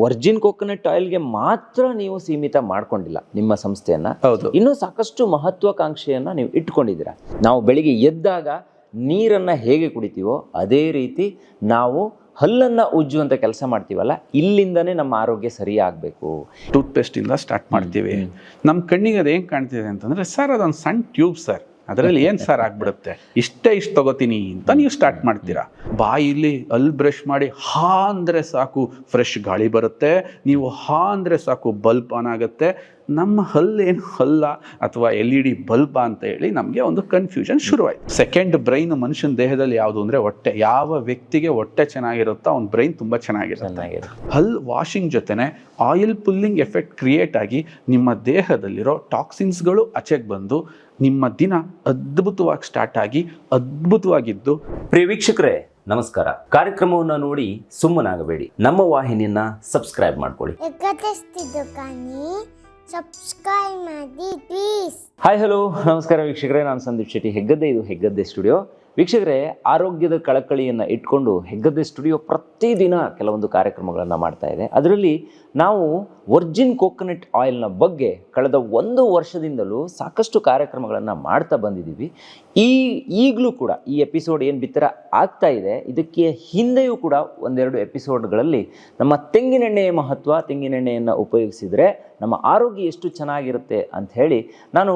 Virgin coconut ಆಯಿಲ್ಗೆ ಮಾತ್ರ ನೀವು ಸೀಮಿತ ಮಾಡ್ಕೊಂಡಿಲ್ಲ ನಿಮ್ಮ ಸಂಸ್ಥೆಯನ್ನ. ಹೌದು. ಇನ್ನೂ ಸಾಕಷ್ಟು ಮಹತ್ವಾಕಾಂಕ್ಷೆಯನ್ನ ನೀವು ಇಟ್ಕೊಂಡಿದ್ದೀರಾ. ನಾವು ಬೆಳಿಗ್ಗೆ ಎದ್ದಾಗ ನೀರನ್ನ ಹೇಗೆ ಕುಡಿತೀವೋ ಅದೇ ರೀತಿ ನಾವು ಹಲ್ಲನ್ನ ಉಜ್ಜುವಂತ ಕೆಲಸ ಮಾಡ್ತೀವಲ್ಲ ಇಲ್ಲಿಂದನೇ ನಮ್ಮ ಆರೋಗ್ಯ ಸರಿ ಆಗ್ಬೇಕು ಟೂತ್ ಪೇಸ್ಟ್ ಇಂದ ಸ್ಟಾರ್ಟ್ ಮಾಡ್ತೀವಿ ನಮ್ಮ ಕಣ್ಣಿಗೆ ಅದು ಹೆಂಗೆ ಕಾಣ್ತಿದೆ ಅಂತಂದ್ರೆ ಸರ್ ಅದೊಂದು ಸಣ್ಣ ಟ್ಯೂಬ್ ಸರ್. ಅದರಲ್ಲಿ ಏನು ಸರ್ ಆಗ್ಬಿಡುತ್ತೆ? ಇಷ್ಟೇ ಇಷ್ಟು ತಗೋತೀನಿ ಅಂತ ನೀವು ಸ್ಟಾರ್ಟ್ ಮಾಡ್ತೀರಾ. ಬಾಯಿಲಿ ಅಲ್ಲಿ ಬ್ರಷ್ ಮಾಡಿ ಹಾ ಅಂದ್ರೆ ಸಾಕು ಫ್ರೆಶ್ ಗಾಳಿ ಬರುತ್ತೆ ನೀವು ಹಾ ಅಂದ್ರೆ ಸಾಕು ಬಲ್ಬ್ ಆನ್ ಆಗುತ್ತೆ. ನಮ್ಮ ಹಲ್ಲೇನು ಹಲ್ಲ ಅಥವಾ ಎಲ್ ಇ ಡಿ ಬಲ್ಬ ಅಂತ ಹೇಳಿ ನಮಗೆ ಒಂದು ಕನ್ಫ್ಯೂಷನ್ ಶುರುವಾಯಿತು. ಸೆಕೆಂಡ್ ಬ್ರೈನ್ ಮನುಷ್ಯನ ದೇಹದಲ್ಲಿ ಯಾವುದು ಅಂದ್ರೆ ಹೊಟ್ಟೆ. ಯಾವ ವ್ಯಕ್ತಿಗೆ ಹೊಟ್ಟೆ ಚೆನ್ನಾಗಿರುತ್ತೋ ಅವ್ನ ಬ್ರೈನ್ ತುಂಬಾ ಚೆನ್ನಾಗಿರುತ್ತೆ. ಹಲ್ ವಾಷಿಂಗ್ ಜೊತೆನೆ ಆಯಿಲ್ ಪುಲ್ಲಿಂಗ್ ಎಫೆಕ್ಟ್ ಕ್ರಿಯೇಟ್ ಆಗಿ ನಿಮ್ಮ ದೇಹದಲ್ಲಿರೋ ಟಾಕ್ಸಿನ್ಸ್ಗಳು ಆಚೆಗೆ ಬಂದು ನಿಮ್ಮ ದಿನ ಅದ್ಭುತವಾಗಿ ಸ್ಟಾರ್ಟ್ ಆಗಿ ಅದ್ಭುತವಾಗಿದ್ದು. ಪ್ರಿಯ ವೀಕ್ಷಕರೇ ನಮಸ್ಕಾರ. ಕಾರ್ಯಕ್ರಮವನ್ನು ನೋಡಿ ಸುಮ್ಮನಾಗಬೇಡಿ. ನಮ್ಮ ವಾಹಿನಿಯನ್ನ ಸಬ್ಸ್ಕ್ರೈಬ್ ಮಾಡ್ಕೊಳ್ಳಿ. ಸಬ್ಸ್ಕ್ರೈಬ್ ಮಾಡಿ ಪ್ಲೀಸ್ ಹಾಯ್ ಹಲೋ ನಮಸ್ಕಾರ ವೀಕ್ಷಕರೇ ನಾನು ಸಂದೀಪ್ ಶೆಟ್ಟಿ. ಹೆಗ್ಗದ್ದೆ ಇದು ಹೆಗ್ಗದ್ದೆ ಸ್ಟುಡಿಯೋ ವೀಕ್ಷಕರೇ, ಆರೋಗ್ಯದ ಕಳಕಳಿಯನ್ನು ಇಟ್ಕೊಂಡು ಹೆಗ್ಗದ್ದೆ ಸ್ಟುಡಿಯೋ ಪ್ರತಿದಿನ ಕೆಲವೊಂದು ಕಾರ್ಯಕ್ರಮಗಳನ್ನು ಮಾಡ್ತಾ ಇದೆ. ಅದರಲ್ಲಿ ನಾವು ವರ್ಜಿನ್ ಕೋಕೋನಟ್ ಆಯಿಲ್ನ ಬಗ್ಗೆ ಕಳೆದ ಒಂದು ವರ್ಷದಿಂದಲೂ ಸಾಕಷ್ಟು ಕಾರ್ಯಕ್ರಮಗಳನ್ನು ಮಾಡ್ತಾ ಬಂದಿದ್ದೀವಿ. ಈ ಈಗಲೂ ಕೂಡ ಈ ಎಪಿಸೋಡ್ ಏನು ಬಿತ್ತರ ಆಗ್ತಾ ಇದೆ. ಇದಕ್ಕೆ ಹಿಂದೆಯೂ ಕೂಡ ಒಂದೆರಡು ಎಪಿಸೋಡ್ಗಳಲ್ಲಿ ನಮ್ಮ ತೆಂಗಿನೆಣ್ಣೆಯ ಮಹತ್ವ, ತೆಂಗಿನೆಣ್ಣೆಯನ್ನು ಉಪಯೋಗಿಸಿದರೆ ನಮ್ಮ ಆರೋಗ್ಯ ಎಷ್ಟು ಚೆನ್ನಾಗಿರುತ್ತೆ ಅಂತ ಹೇಳಿ ನಾನು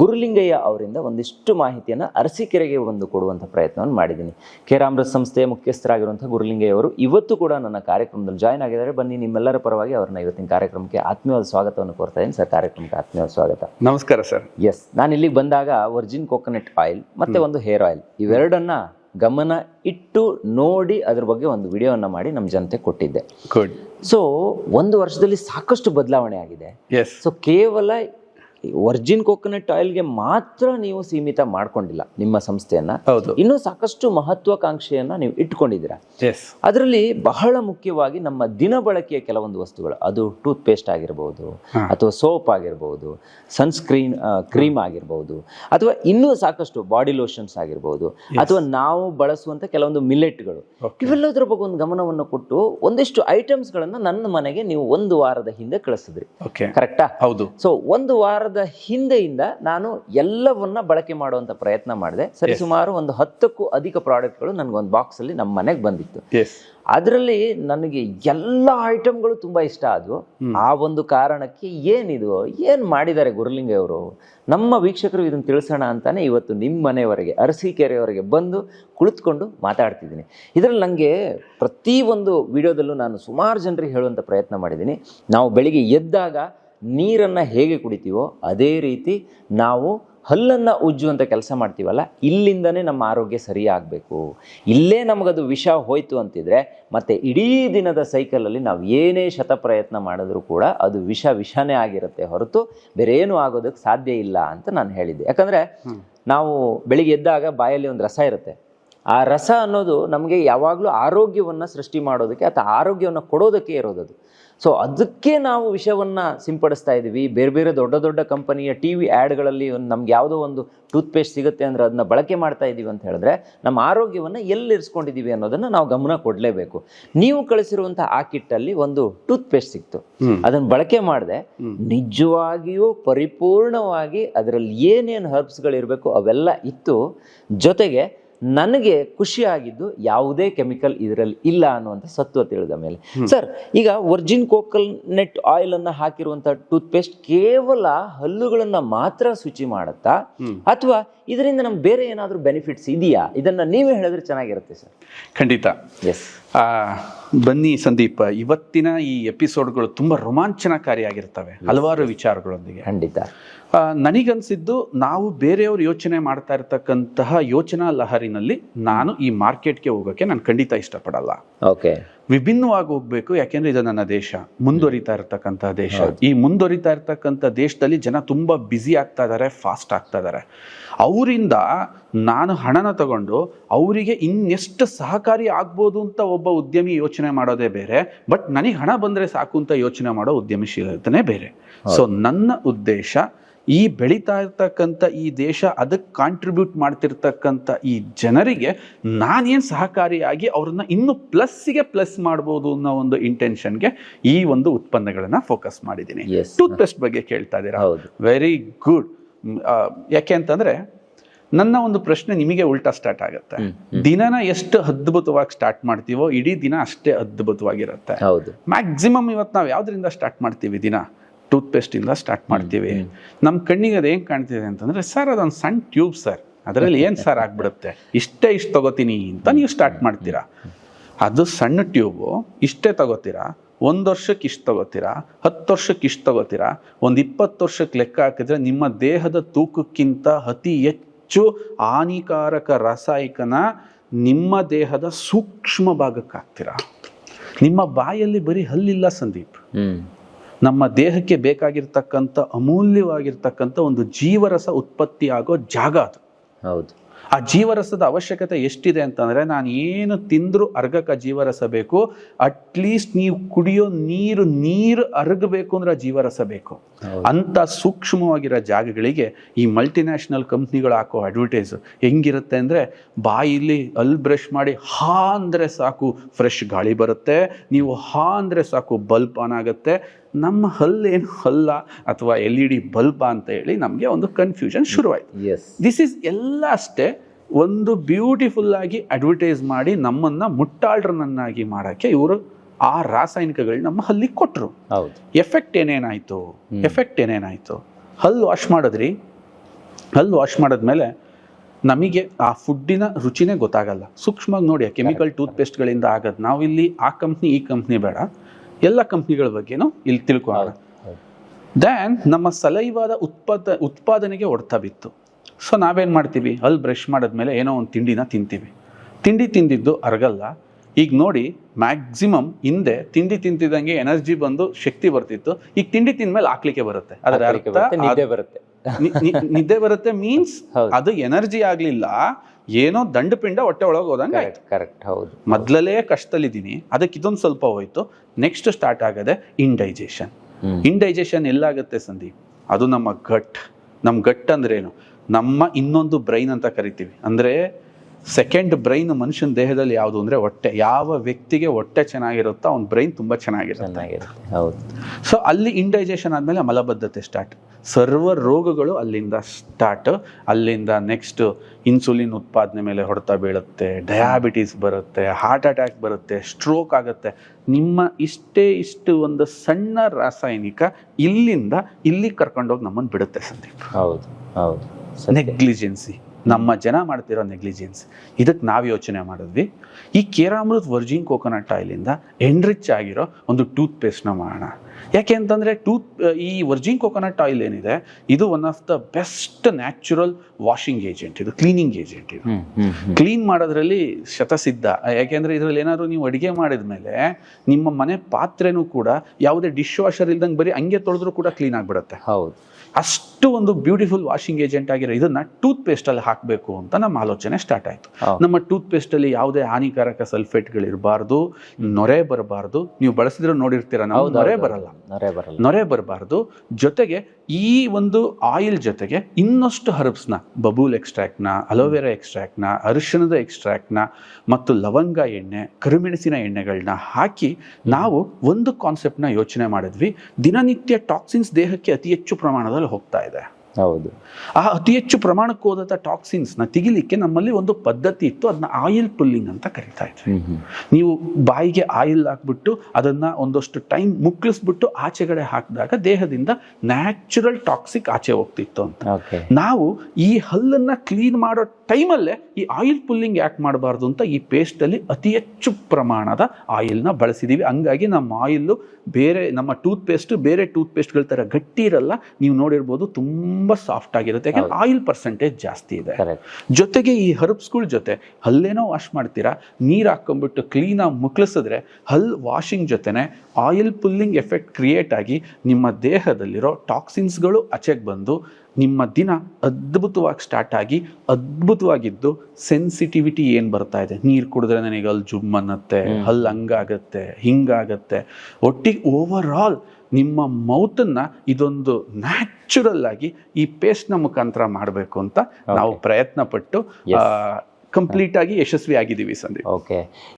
ಗುರುಲಿಂಗಯ್ಯ ಅವರಿಂದ ಒಂದಿಷ್ಟು ಮಾಹಿತಿಯನ್ನು ಅರಸೀಕೆರೆಗೆ ಒಂದು ಕೊಡುವಂಥ ಪ್ರಯತ್ನವನ್ನು ಮಾಡಿದ್ದೀನಿ. ಕೇರಾಮೃತ ಸಂಸ್ಥೆಯ ಮುಖ್ಯಸ್ಥರಾಗಿರುವಂಥ ಗುರುಲಿಂಗಯ್ಯ ಅವರು ಇವತ್ತು ಕೂಡ ನನ್ನ ಕಾರ್ಯಕ್ರಮದಲ್ಲಿ ಜಾಯ್ನ್ ಆಗಿದ್ದಾರೆ. ಬನ್ನಿ ನಿಮ್ಮೆಲ್ಲರ ಪರವಾಗಿ ಅವ್ರನ್ನ ಇವತ್ತಿನ ಕಾರ್ಯಕ್ರಮಕ್ಕೆ ಆತ್ಮೀಯವಾದ ಸ್ವಾಗತವನ್ನು ಕೋರ್ತಾ ಇದ್ದೀನಿ. ಸರ್ ಕಾರ್ಯಕ್ರಮಕ್ಕೆ ಆತ್ಮೀಯವಾದ ಸ್ವಾಗತ. ನಮಸ್ಕಾರ ಸರ್. ಎಸ್ ನಾನು ಇಲ್ಲಿಗೆ ಬಂದಾಗ ವರ್ಜಿನ್ ಕೋಕೋನಟ್ ಆಯಿಲ್ ಮತ್ತು ಒಂದು ಹೇರ್ ಆಯಿಲ್ ಇವೆರಡನ್ನ ಗಮನ ಇಟ್ಟು ನೋಡಿ ಅದ್ರ ಬಗ್ಗೆ ಒಂದು ವಿಡಿಯೋವನ್ನು ಮಾಡಿ ನಮ್ಮ ಜನತೆ ಕೊಟ್ಟಿದ್ದೆ. ಗುಡ್ ಸೊ ಒಂದು ವರ್ಷದಲ್ಲಿ ಸಾಕಷ್ಟು ಬದಲಾವಣೆ ಆಗಿದೆ. ಎಸ್ ಸೊ ಕೇವಲ ವರ್ಜಿನ್ ಕೋಕೋನಟ್ ಆಯಿಲ್ಗೆ ಮಾತ್ರ ನೀವು ಸೀಮಿತ ಮಾಡ್ಕೊಂಡಿಲ್ಲ ನಿಮ್ಮ ಸಂಸ್ಥೆಯನ್ನ. ಹೌದು. ಇನ್ನೂ ಸಾಕಷ್ಟು ಮಹತ್ವಾಕಾಂಕ್ಷೆಯನ್ನ ನೀವು ಇಟ್ಕೊಂಡಿದ್ದೀರಾ. ಅದರಲ್ಲಿ ಬಹಳ ಮುಖ್ಯವಾಗಿ ನಮ್ಮ ದಿನ ಬಳಕೆಯ ಕೆಲವೊಂದು ವಸ್ತುಗಳು ಅದು ಟೂತ್ ಪೇಸ್ಟ್ ಆಗಿರಬಹುದು ಅಥವಾ ಸೋಪ್ ಆಗಿರ್ಬೋದು ಸನ್ಸ್ಕ್ರೀನ್ ಕ್ರೀಮ್ ಆಗಿರಬಹುದು ಅಥವಾ ಇನ್ನೂ ಸಾಕಷ್ಟು ಬಾಡಿ ಲೋಷನ್ಸ್ ಆಗಿರಬಹುದು ಅಥವಾ ನಾವು ಬಳಸುವಂತ ಕೆಲವೊಂದು ಮಿಲೆಟ್ಗಳು. ಇವೆಲ್ಲದರ ಬಗ್ಗೆ ಒಂದು ಗಮನವನ್ನು ಕೊಟ್ಟು ಒಂದಿಷ್ಟು ಐಟಮ್ಸ್ ಗಳನ್ನ ನನ್ನ ಮನೆಗೆ ನೀವು ಒಂದು ವಾರದ ಹಿಂದೆ ಕಳಿಸಿದ್ರಿ. ಕರೆಕ್ಟಾ ಹೌದು. ಸೊ ಒಂದು ವಾರದ ಹಿಂದೆಯಿಂದ ನಾನು ಎಲ್ಲವನ್ನ ಬಳಕೆ ಮಾಡುವಂತ ಪ್ರಯತ್ನ ಮಾಡಿದೆ. ಸರಿ ಸುಮಾರು ಒಂದು ಹತ್ತಕ್ಕೂ ಅಧಿಕ ಪ್ರಾಡಕ್ಟ್ಗಳು ನನಗೊಂದು ಬಾಕ್ಸ್ ಅಲ್ಲಿ ನಮ್ಮ ಮನೆಗೆ ಬಂದಿತ್ತು. ಅದರಲ್ಲಿ ನನಗೆ ಎಲ್ಲ ಐಟಮ್ಗಳು ತುಂಬಾ ಇಷ್ಟ ಆದವು. ಆ ಒಂದು ಕಾರಣಕ್ಕೆ ಏನಿದು ಏನು ಮಾಡಿದ್ದಾರೆ ಗುರುಲಿಂಗ ಅವರು? ನಮ್ಮ ವೀಕ್ಷಕರು ಇದನ್ನು ತಿಳಿಸೋಣ ಅಂತಾನೆ ಇವತ್ತು ನಿಮ್ಮ ಮನೆಯವರೆಗೆ ಅರಸೀಕೆರೆಯವರೆಗೆ ಬಂದು ಕುಳಿತುಕೊಂಡು ಮಾತಾಡ್ತಿದ್ದೀನಿ. ಇದರಲ್ಲಿ ನನಗೆ ಪ್ರತಿ ಒಂದು ವಿಡಿಯೋದಲ್ಲೂ ನಾನು ಸುಮಾರು ಜನರಿಗೆ ಹೇಳುವಂಥ ಪ್ರಯತ್ನ ಮಾಡಿದ್ದೀನಿ. ನಾವು ಬೆಳಿಗ್ಗೆ ಎದ್ದಾಗ ನೀರನ್ನ ಹೇಗೆ ಕುಡಿತೀವೋ ಅದೇ ರೀತಿ ನಾವು ಹಲ್ಲನ್ನು ಉಜ್ಜುವಂಥ ಕೆಲಸ ಮಾಡ್ತೀವಲ್ಲ ಇಲ್ಲಿಂದನೇ ನಮ್ಮ ಆರೋಗ್ಯ ಸರಿಯಾಗಬೇಕು. ಇಲ್ಲೇ ನಮಗದು ವಿಷ ಹೋಯಿತು ಅಂತಿದ್ರೆ ಮತ್ತೆ ಇಡೀ ದಿನದ ಸೈಕಲಲ್ಲಿ ನಾವು ಏನೇ ಶತಪ್ರಯತ್ನ ಮಾಡಿದ್ರೂ ಕೂಡ ಅದು ವಿಷ ವಿಷನೇ ಆಗಿರುತ್ತೆ ಹೊರತು ಬೇರೆ ಏನೂ ಆಗೋದಕ್ಕೆ ಸಾಧ್ಯ ಇಲ್ಲ ಅಂತ ನಾನು ಹೇಳಿದ್ದೆ. ಯಾಕಂದರೆ ನಾವು ಬೆಳಿಗ್ಗೆ ಎದ್ದಾಗ ಬಾಯಲ್ಲಿ ಒಂದು ರಸ ಇರುತ್ತೆ. ಆ ರಸ ಅನ್ನೋದು ನಮಗೆ ಯಾವಾಗಲೂ ಆರೋಗ್ಯವನ್ನು ಸೃಷ್ಟಿ ಮಾಡೋದಕ್ಕೆ ಅಥವಾ ಆರೋಗ್ಯವನ್ನು ಕೊಡೋದಕ್ಕೆ ಇರೋದದು. ಸೊ ಅದಕ್ಕೆ ನಾವು ವಿಷವನ್ನು ಸಿಂಪಡಿಸ್ತಾ ಇದ್ದೀವಿ ಬೇರೆ ಬೇರೆ ದೊಡ್ಡ ದೊಡ್ಡ ಕಂಪನಿಯ ಟಿ ವಿ ಆ್ಯಡ್ಗಳಲ್ಲಿ ಒಂದು ನಮ್ಗೆ ಯಾವುದೋ ಒಂದು ಟೂತ್ ಪೇಸ್ಟ್ ಸಿಗುತ್ತೆ ಅಂದರೆ ಅದನ್ನ ಬಳಕೆ ಮಾಡ್ತಾ ಇದ್ದೀವಿ ಅಂತ ಹೇಳಿದ್ರೆ ನಮ್ಮ ಆರೋಗ್ಯವನ್ನು ಎಲ್ಲಿ ಇರಿಸ್ಕೊಂಡಿದ್ದೀವಿ ಅನ್ನೋದನ್ನು ನಾವು ಗಮನ ಕೊಡಲೇಬೇಕು. ನೀವು ಕಳಿಸಿರುವಂಥ ಆ ಕಿಟ್ಟಲ್ಲಿ ಒಂದು ಟೂತ್ ಪೇಸ್ಟ್ ಸಿಕ್ತು. ಅದನ್ನು ಬಳಕೆ ಮಾಡಿದೆ. ನಿಜವಾಗಿಯೂ ಪರಿಪೂರ್ಣವಾಗಿ ಅದರಲ್ಲಿ ಏನೇನು ಹರ್ಬ್ಸ್ಗಳಿರಬೇಕು ಅವೆಲ್ಲ ಇತ್ತು. ಜೊತೆಗೆ ನನಗೆ ಖುಷಿಯಾಗಿದ್ದು ಯಾವುದೇ ಕೆಮಿಕಲ್ ಇದರಲ್ಲಿ ಇಲ್ಲ ಅನ್ನುವಂಥ ಸತ್ವ ತಿಳಿದ ಮೇಲೆ. ಸರ್ ಈಗ ವರ್ಜಿನ್ ಕೋಕೋನಟ್ ಆಯಿಲ್ ಅನ್ನು ಹಾಕಿರುವಂಥ ಟೂತ್ ಪೇಸ್ಟ್ ಕೇವಲ ಹಲ್ಲುಗಳನ್ನ ಮಾತ್ರ ಶುಚಿ ಮಾಡುತ್ತಾ ಅಥವಾ ಇದರಿಂದ ನಮ್ಗೆ ಬೇರೆ ಏನಾದರೂ ಬೆನಿಫಿಟ್ಸ್ ಇದೆಯಾ? ಇದನ್ನು ನೀವೇ ಹೇಳಿದ್ರೆ ಚೆನ್ನಾಗಿರುತ್ತೆ ಸರ್. ಖಂಡಿತ. ಎಸ್ ಬನ್ನಿ ಸಂದೀಪ್ ಇವತ್ತಿನ ಈ ಎಪಿಸೋಡ್ಗಳು ತುಂಬ ರೋಮಾಂಚನಕಾರಿಯಾಗಿರ್ತವೆ ಹಲವಾರು ವಿಚಾರಗಳೊಂದಿಗೆ. ಖಂಡಿತ. ನನಗನ್ಸಿದ್ದು ನಾವು ಬೇರೆಯವರು ಯೋಚನೆ ಮಾಡ್ತಾ ಇರ್ತಕ್ಕಂತಹ ಯೋಚನಾ ಲಹರಿನಲ್ಲಿ ನಾನು ಈ ಮಾರ್ಕೆಟ್ಗೆ ಹೋಗೋಕೆ ನಾನು ಖಂಡಿತ ಇಷ್ಟಪಡಲ್ಲ. ಓಕೆ ವಿಭಿನ್ನವಾಗಿ ಹೋಗ್ಬೇಕು ಯಾಕೆಂದ್ರೆ ಇದು ನನ್ನ ದೇಶ. ಮುಂದುವರಿತಾ ಇರ್ತಕ್ಕಂತಹ ದೇಶ. ಈ ಮುಂದುವರಿತಾ ಇರ್ತಕ್ಕಂಥ ದೇಶದಲ್ಲಿ ಜನ ತುಂಬಾ ಬ್ಯುಸಿ ಆಗ್ತಾ ಇದ್ದಾರೆ ಫಾಸ್ಟ್ ಆಗ್ತಾ ಇದ್ದಾರೆ ಅವರಿಂದ ನಾನು ಹಣನ ತಗೊಂಡು ಅವರಿಗೆ ಇನ್ನೆಷ್ಟು ಸಹಕಾರಿ ಆಗ್ಬೋದು ಅಂತ ಒಬ್ಬ ಉದ್ಯಮಿ ಯೋಚನೆ ಮಾಡೋದೇ ಬೇರೆ ಬಟ್ ನನಗೆ ಹಣ ಬಂದ್ರೆ ಸಾಕು ಅಂತ ಯೋಚನೆ ಮಾಡೋ ಉದ್ಯಮಶೀಲತೆನೇ ಬೇರೆ. ಸೊ ನನ್ನ ಉದ್ದೇಶ ಈ ಬೆಳೀತಾ ಇರ್ತಕ್ಕಂಥ ಈ ದೇಶ ಅದಕ್ಕೆ ಕಾಂಟ್ರಿಬ್ಯೂಟ್ ಮಾಡ್ತಿರ್ತಕ್ಕಂಥ ಈ ಜನರಿಗೆ ನಾನೇನು ಸಹಕಾರಿಯಾಗಿ ಅವ್ರನ್ನ ಇನ್ನು ಪ್ಲಸ್ಸಿಗೆ ಪ್ಲಸ್ ಮಾಡ್ಬೋದು ಅನ್ನೋ ಒಂದು ಇಂಟೆನ್ಷನ್ಗೆ ಈ ಒಂದು ಉತ್ಪನ್ನಗಳನ್ನ ಫೋಕಸ್ ಮಾಡಿದ್ದೀನಿ. ಟೂತ್ ಪೇಸ್ಟ್ ಬಗ್ಗೆ ಕೇಳ್ತಾ ಇದ್ದೀರಾ? ಹೌದು. ವೆರಿ ಗುಡ್ ಯಾಕೆ ಅಂತಂದ್ರೆ ನನ್ನ ಒಂದು ಪ್ರಶ್ನೆ ನಿಮಗೆ ಉಲ್ಟಾ ಸ್ಟಾರ್ಟ್ ಆಗುತ್ತೆ. ದಿನನ ಎಷ್ಟು ಅದ್ಭುತವಾಗಿ ಸ್ಟಾರ್ಟ್ ಮಾಡ್ತೀವೋ ಇಡೀ ದಿನ ಅಷ್ಟೇ ಅದ್ಭುತವಾಗಿರುತ್ತೆ. ಹೌದು. ಮ್ಯಾಕ್ಸಿಮಮ್ ಇವತ್ತು ನಾವು ಯಾವ್ದ್ರಿಂದ ಸ್ಟಾರ್ಟ್ ಮಾಡ್ತೀವಿ ದಿನ? ಟೂತ್ ಪೇಸ್ಟಿಂದ ಸ್ಟಾರ್ಟ್ ಮಾಡ್ತೀವಿ. ನಮ್ಮ ಕಣ್ಣಿಗೆ ಅದು ಏನು ಕಾಣ್ತಿದೆ ಅಂತಂದ್ರೆ ಸರ್ ಅದೊಂದು ಸಣ್ಣ ಟ್ಯೂಬ್ ಸರ್. ಅದರಲ್ಲಿ ಏನು ಸರ್ ಆಗ್ಬಿಡುತ್ತೆ? ಇಷ್ಟೇ ಇಷ್ಟು ತಗೋತೀನಿ ಅಂತ ನೀವು ಸ್ಟಾರ್ಟ್ ಮಾಡ್ತೀರಾ? ಅದು ಸಣ್ಣ ಟ್ಯೂಬು ಇಷ್ಟೇ ತಗೋತೀರಾ? ಒಂದು ವರ್ಷಕ್ಕೆ ಇಷ್ಟು ತಗೋತೀರಾ? ಹತ್ತು ವರ್ಷಕ್ಕೆ ಇಷ್ಟು ತಗೋತೀರಾ? ಒಂದು ಇಪ್ಪತ್ತು ವರ್ಷಕ್ಕೆ ಲೆಕ್ಕ ಹಾಕಿದ್ರೆ ನಿಮ್ಮ ದೇಹದ ತೂಕಕ್ಕಿಂತ ಅತಿ ಹೆಚ್ಚು ಹಾನಿಕಾರಕ ರಾಸಾಯನಿಕನ ನಿಮ್ಮ ದೇಹದ ಸೂಕ್ಷ್ಮ ಭಾಗಕ್ಕೆ ಹಾಕ್ತೀರಾ ನಿಮ್ಮ ಬಾಯಲ್ಲಿ ಬರೀ ಹಲ್ಲಿಲ್ಲ ಸಂದೀಪ್. ನಮ್ಮ ದೇಹಕ್ಕೆ ಬೇಕಾಗಿರ್ತಕ್ಕಂಥ ಅಮೂಲ್ಯವಾಗಿರ್ತಕ್ಕಂಥ ಒಂದು ಜೀವರಸ ಉತ್ಪತ್ತಿ ಆಗೋ ಜಾಗ ಅದು. ಹೌದು. ಆ ಜೀವರಸದ ಅವಶ್ಯಕತೆ ಎಷ್ಟಿದೆ ಅಂತಂದರೆ ನಾನು ಏನು ತಿಂದರೂ ಅರ್ಗಕ ಜೀವರಸ ಬೇಕು ಅಟ್ಲೀಸ್ಟ್ ನೀವು ಕುಡಿಯೋ ನೀರು ನೀರು ಅರಗಬೇಕು ಅಂದ್ರೆ ಜೀವರಸ ಬೇಕು. ಅಂಥ ಅಂತ ಸೂಕ್ಷ್ಮವಾಗಿರೋ ಜಾಗಗಳಿಗೆ ಈ ಮಲ್ಟಿನ್ಯಾಷನಲ್ ಕಂಪ್ನಿಗಳು ಹಾಕೋ ಅಡ್ವರ್ಟೈಸ್ ಹೆಂಗಿರುತ್ತೆ ಅಂದರೆ ಬಾಯಿಲಿ ಅಲ್ಲಿ ಬ್ರಷ್ ಮಾಡಿ ಹಾ ಅಂದರೆ ಸಾಕು ಫ್ರೆಶ್ ಗಾಳಿ ಬರುತ್ತೆ ನೀವು ಹಾ ಅಂದರೆ ಸಾಕು ಬಲ್ಬ್ ಆನ್ ಆಗುತ್ತೆ ನಮ್ಮ ಹಲ್ಲೇನು ಹಲ್ಲ ಅಥವಾ ಎಲ್ ಇ ಡಿ ಬಲ್ಬ್ ಅಂತ ಹೇಳಿ ನಮಗೆ ಒಂದು ಕನ್ಫ್ಯೂಷನ್ ಶುರುವಾಯಿತು. ಎಸ್ ದಿಸ್ ಇಸ್ ಎಲ್ಲ ಅಷ್ಟೇ ಒಂದು ಬ್ಯೂಟಿಫುಲ್ ಆಗಿ ಅಡ್ವರ್ಟೈಸ್ ಮಾಡಿ ನಮ್ಮನ್ನ ಮುಟ್ಟಾಳ್ರನ್ನಾಗಿ ಮಾಡೋಕ್ಕೆ ಇವರು ಆ ರಾಸಾಯನಿಕಗಳು ನಮ್ಮ ಹಲ್ಲಿಗೆ ಕೊಟ್ಟರು ಹೌದು. ಎಫೆಕ್ಟ್ ಏನೇನಾಯಿತು? ಎಫೆಕ್ಟ್ ಏನೇನಾಯಿತು? ಹಲ್ಲು ವಾಶ್ ಮಾಡಿದ್ರಿ? ಹಲ್ಲು ವಾಶ್ ಮಾಡಿದ್ಮೇಲೆ ನಮಗೆ ಆ ಫುಡ್ಡಿನ ರುಚಿನೇ ಗೊತ್ತಾಗಲ್ಲ. ಸೂಕ್ಷ್ಮವಾಗಿ ನೋಡಿ ಕೆಮಿಕಲ್ ಟೂತ್ ಪೇಸ್ಟ್ಗಳಿಂದ ಆಗದು ನಾವಿಲ್ಲಿ ಆ ಕಂಪ್ನಿ ಈ ಕಂಪ್ನಿ ಬೇಡ. ಎಲ್ಲ ಕಂಪ್ನಿಗಳ ಬಗ್ಗೆನೂ ಇಲ್ಲಿ ತಿಳ್ಕೊಳ. ದ್ಯಾನ್ ನಮ್ಮ ಸಲೈವಾದ ಉತ್ಪಾದ ಉತ್ಪಾದನೆಗೆ ಹೊಡ್ತಾ ಬಿತ್ತು. ಸೊ ನಾವೇನು ಮಾಡ್ತೀವಿ? ಅಲ್ಲಿ ಬ್ರಷ್ ಮಾಡಿದ್ಮೇಲೆ ಏನೋ ಒಂದು ತಿಂಡಿನ ತಿಂತೀವಿ. ತಿಂಡಿ ತಿಂದಿದ್ದು ಅರಗಲ್ಲ. ಈಗ ನೋಡಿ ಮ್ಯಾಕ್ಸಿಮಮ್ ಹಿಂದೆ ತಿಂಡಿ ತಿಂತಿದ್ದಂಗೆ ಎನರ್ಜಿ ಬಂದು ಶಕ್ತಿ ಬರ್ತಿತ್ತು. ಈಗ ತಿಂಡಿ ತಿಂದ್ಮೇಲೆ ಹಾಕ್ಲಿಕ್ಕೆ ಬರುತ್ತೆ. ಅದರ ಅರ್ಥ ನಿದ್ದೆ ಬರುತ್ತೆ. ನಿದ್ದೆ ಬರುತ್ತೆ ಮೀನ್ಸ್ ಅದು ಎನರ್ಜಿ ಆಗ್ಲಿಲ್ಲ. ಏನೋ ದಂಡಪಿಂಡ ಹೊಟ್ಟೆ ಒಳಗೆ ಹೋದಂಗೆ ಆಯ್ತು. ಕರೆಕ್ಟ್ ಹೌದು. ಮೊದಲಲ್ಲೇ ಕಷ್ಟದಲ್ಲಿದ್ದೀನಿ ಅದಕ್ಕೆ ಇದೊಂದು ಸ್ವಲ್ಪ ಹೋಯ್ತು. ನೆಕ್ಸ್ಟ್ ಸ್ಟಾರ್ಟ್ ಆಗದೆ ಇಂಡೈಜೆಷನ್ ಇಂಡೈಜೇಷನ್ ಎಲ್ಲಾಗುತ್ತೆ ಸಂದೀಪ್ ಅದು ನಮ್ಮ ಗಟ್ ನಮ್ಮ ಗಟ್ ಅಂದ್ರೇನು ಏನು? ನಮ್ಮ ಇನ್ನೊಂದು ಬ್ರೈನ್ ಅಂತ ಕರಿತೀವಿ. ಅಂದ್ರೆ ಸೆಕೆಂಡ್ ಬ್ರೈನ್ ಮನುಷ್ಯನ ದೇಹದಲ್ಲಿ ಯಾವುದು ಅಂದ್ರೆ ಹೊಟ್ಟೆ. ಯಾವ ವ್ಯಕ್ತಿಗೆ ಹೊಟ್ಟೆ ಚೆನ್ನಾಗಿರುತ್ತೋ ಅವ್ನ ಬ್ರೈನ್ ತುಂಬಾ ಚೆನ್ನಾಗಿರುತ್ತೆ. ಹೌದು. ಸೊ ಅಲ್ಲಿ ಇಂಡೈಜೆಷನ್ ಆದಮೇಲೆ ಮಲಬದ್ಧತೆ ಸ್ಟಾರ್ಟ್ ಸರ್ವ ರೋಗಗಳು ಅಲ್ಲಿಂದ ಸ್ಟಾರ್ಟ್ ಅಲ್ಲಿಂದ ನೆಕ್ಸ್ಟ್ ಇನ್ಸುಲಿನ್ ಉತ್ಪಾದನೆ ಮೇಲೆ ಹೊಡೆತ ಬೀಳುತ್ತೆ ಡಯಾಬಿಟೀಸ್ ಬರುತ್ತೆ ಹಾರ್ಟ್ ಅಟ್ಯಾಕ್ ಬರುತ್ತೆ ಸ್ಟ್ರೋಕ್ ಆಗುತ್ತೆ. ನಿಮ್ಮ ಇಷ್ಟೇ ಇಷ್ಟು ಒಂದು ಸಣ್ಣ ರಾಸಾಯನಿಕ ಇಲ್ಲಿಂದ ಇಲ್ಲಿ ಕರ್ಕೊಂಡೋಗಿ ನಮ್ಮನ್ನು ಬಿಡುತ್ತೆ ಸಂದೀಪ್. ಹೌದು ಹೌದು. ನೆಗ್ಲಿಜೆನ್ಸಿ ನಮ್ಮ ಜನ ಮಾಡ್ತಿರೋ ನೆಗ್ಲಿಜೆನ್ಸ್. ಇದಕ್ಕೆ ನಾವು ಯೋಚನೆ ಮಾಡಿದ್ವಿ. ಈ ಕೇರಾಮೃತ್ ವರ್ಜಿನ್ ಕೋಕೋನಟ್ ಆಯಿಲಿಂದ ಎನ್ರಿಚ್ ಆಗಿರೋ ಒಂದು ಟೂತ್ ಪೇಸ್ಟ್ನ ಮಾಡೋಣ. ಯಾಕೆ ಅಂತಂದರೆ ಟೂತ್ ಈ ವರ್ಜಿನ್ ಕೋಕೋನಟ್ ಆಯಿಲ್ ಏನಿದೆ ಇದು one of the best natural washing agent ಇದು ಕ್ಲೀನಿಂಗ್ ಏಜೆಂಟ್ ಇದು. ಕ್ಲೀನ್ ಮಾಡೋದ್ರಲ್ಲಿ ಶತಸಿದ್ಧ. ಯಾಕೆಂದ್ರೆ ಇದರಲ್ಲಿ ಏನಾದ್ರು ನೀವು ಅಡುಗೆ ಮಾಡಿದ ಮೇಲೆ ನಿಮ್ಮ ಮನೆ ಪಾತ್ರೆನೂ ಕೂಡ ಯಾವುದೇ ಡಿಶ್ ವಾಷರ್ ಇಲ್ದಂಗೆ ಬರೀ ಹಂಗೆ ತೊಳೆದ್ರೂ ಕೂಡ ಕ್ಲೀನ್ ಆಗಿಬಿಡುತ್ತೆ. ಹೌದು. ಅಷ್ಟು ಒಂದು ಬ್ಯೂಟಿಫುಲ್ ವಾಷಿಂಗ್ ಏಜೆಂಟ್ ಆಗಿರೋ ಇದನ್ನ ಟೂತ್ ಪೇಸ್ಟ್ ಅಲ್ಲಿ ಹಾಕಬೇಕು ಅಂತ ನಮ್ಮ ಆಲೋಚನೆ ಸ್ಟಾರ್ಟ್ ಆಯ್ತು. ನಮ್ಮ ಟೂತ್ ಪೇಸ್ಟ್ ಅಲ್ಲಿ ಯಾವುದೇ ಹಾನಿಕಾರಕ ಸಲ್ಫೇಟ್ಗಳು ಇರಬಾರ್ದು ನೊರೆ ಬರಬಾರ್ದು. ನೀವು ಬಳಸಿದ್ರೆ ನೋಡಿರ್ತೀರ ನಾವು ನೊರೆ. ಬರಲ್ಲ. ನೊರೆ ಬರಲ್ಲ. ನೊರೆ ಬರಬಾರ್ದು. ಜೊತೆಗೆ ಈ ಒಂದು ಆಯಿಲ್ ಜೊತೆಗೆ ಇನ್ನಷ್ಟು ಹರ್ಬ್ಸ್ನ, ಬಬೂಲ್ ಎಕ್ಸ್ಟ್ರಾಕ್ಟ್ನ ಅಲೋವೆರಾ ಎಕ್ಸ್ಟ್ರಾಕ್ಟ್ನ, ಅರಿಶಿಣದ ಎಕ್ಸ್ಟ್ರಾಕ್ಟ್ನ ಮತ್ತು ಲವಂಗ ಎಣ್ಣೆ, ಕರಿಮೆಣಸಿನ ಎಣ್ಣೆಗಳನ್ನ ಹಾಕಿ ನಾವು ಒಂದು ಕಾನ್ಸೆಪ್ಟ್ನ ಯೋಚನೆ ಮಾಡಿದ್ವಿ. ದಿನನಿತ್ಯ ಟಾಕ್ಸಿನ್ಸ್ ದೇಹಕ್ಕೆ ಅತಿ ಹೆಚ್ಚು ಪ್ರಮಾಣದಲ್ಲಿ ಹೋಗ್ತಾ ಇದೆ. ಹೌದು. ಆ ಅತಿ ಹೆಚ್ಚು ಪ್ರಮಾಣಕ್ಕೆ ಹೋದಂಥ ಟಾಕ್ಸಿನ್ಸ್ನ ತೆಗಿಲಿಕ್ಕೆ ನಮ್ಮಲ್ಲಿ ಒಂದು ಪದ್ಧತಿ ಇತ್ತು ಅದನ್ನ ಆಯಿಲ್ ಪುಲ್ಲಿಂಗ್ ಅಂತ ಕರಿತಾ ಇದ್ವಿ. ನೀವು ಬಾಯಿಗೆ ಆಯಿಲ್ ಹಾಕ್ಬಿಟ್ಟು ಅದನ್ನ ಒಂದಷ್ಟು ಟೈಮ್ ಮುಕ್ಕಳಿಸ್ಬಿಟ್ಟು ಆಚೆಗಡೆ ಹಾಕಿದಾಗ ದೇಹದಿಂದ ನ್ಯಾಚುರಲ್ ಟಾಕ್ಸಿಕ್ ಆಚೆ ಹೋಗ್ತಿತ್ತು ಅಂತ. ನಾವು ಈ ಹಲ್ಲನ್ನ ಕ್ಲೀನ್ ಮಾಡೋ ಟೈಮಲ್ಲೇ ಈ ಆಯಿಲ್ ಪುಲ್ಲಿಂಗ್ ಯಾಕೆ ಮಾಡಬಾರ್ದು ಅಂತ ಈ ಪೇಸ್ಟಲ್ಲಿ ಅತಿ ಹೆಚ್ಚು ಪ್ರಮಾಣದ ಆಯಿಲ್ನ ಬಳಸಿದ್ದೀವಿ ಹಂಗಾಗಿ ನಮ್ಮ ಆಯಿಲ್ಲು ಬೇರೆ ನಮ್ಮ ಟೂತ್ ಪೇಸ್ಟ್ ಬೇರೆ ಟೂತ್ ಪೇಸ್ಟ್ಗಳ ಥರ ಗಟ್ಟಿ ಇರಲ್ಲ. ನೀವು ನೋಡಿರ್ಬೋದು ತುಂಬ ಸಾಫ್ಟ್ ಆಗಿರುತ್ತೆ. ಯಾಕಂದ್ರೆ ಆಯಿಲ್ ಪರ್ಸೆಂಟೇಜ್ ಜಾಸ್ತಿ ಇದೆ. ಜೊತೆಗೆ ಈ ಹರ್ಬ್ಸ್ಗಳ ಜೊತೆ ಹಲ್ಲೇನೋ ವಾಶ್ ಮಾಡ್ತೀರಾ? ನೀರು ಹಾಕೊಂಡ್ಬಿಟ್ಟು ಕ್ಲೀನಾಗಿ ಮುಕ್ಳಿಸಿದ್ರೆ ಹಲ್ ವಾಷಿಂಗ್ ಜೊತೆನೆ ಆಯಿಲ್ ಪುಲ್ಲಿಂಗ್ ಎಫೆಕ್ಟ್ ಕ್ರಿಯೇಟ್ ಆಗಿ ನಿಮ್ಮ ದೇಹದಲ್ಲಿರೋ ಟಾಕ್ಸಿನ್ಸ್ಗಳು ಆಚೆಗೆ ಬಂದು ನಿಮ್ಮ ದಿನ ಅದ್ಭುತವಾಗಿ ಸ್ಟಾರ್ಟ್ ಆಗಿ ಅದ್ಭುತವಾಗಿದ್ದು ಸೆನ್ಸಿಟಿವಿಟಿ ಏನು ಬರ್ತಾ ಇದೆ? ನೀರು ಕುಡಿದ್ರೆ ನನಗೆ ಅಲ್ಲಿ ಜುಮ್ ಅನ್ನತ್ತೆ ಅಲ್ಲಿ ಹಂಗಾಗತ್ತೆ ಹಿಂಗಾಗತ್ತೆ. ಒಟ್ಟಿಗೆ ಓವರ್ ಆಲ್ ನಿಮ್ಮ ಮೌತನ್ನ ಇದೊಂದು ನ್ಯಾಚುರಲ್ ಆಗಿ ಈ ಪೇಸ್ಟ್ನ ಮುಖಾಂತರ ಮಾಡಬೇಕು ಅಂತ ನಾವು ಪ್ರಯತ್ನ ಪಟ್ಟು ಕಂಪ್ಲೀಟ್ ಆಗಿ ಯಶಸ್ವಿ ಆಗಿದ್ದೀವಿ ಸಂದೀಪ್. ಓಕೆ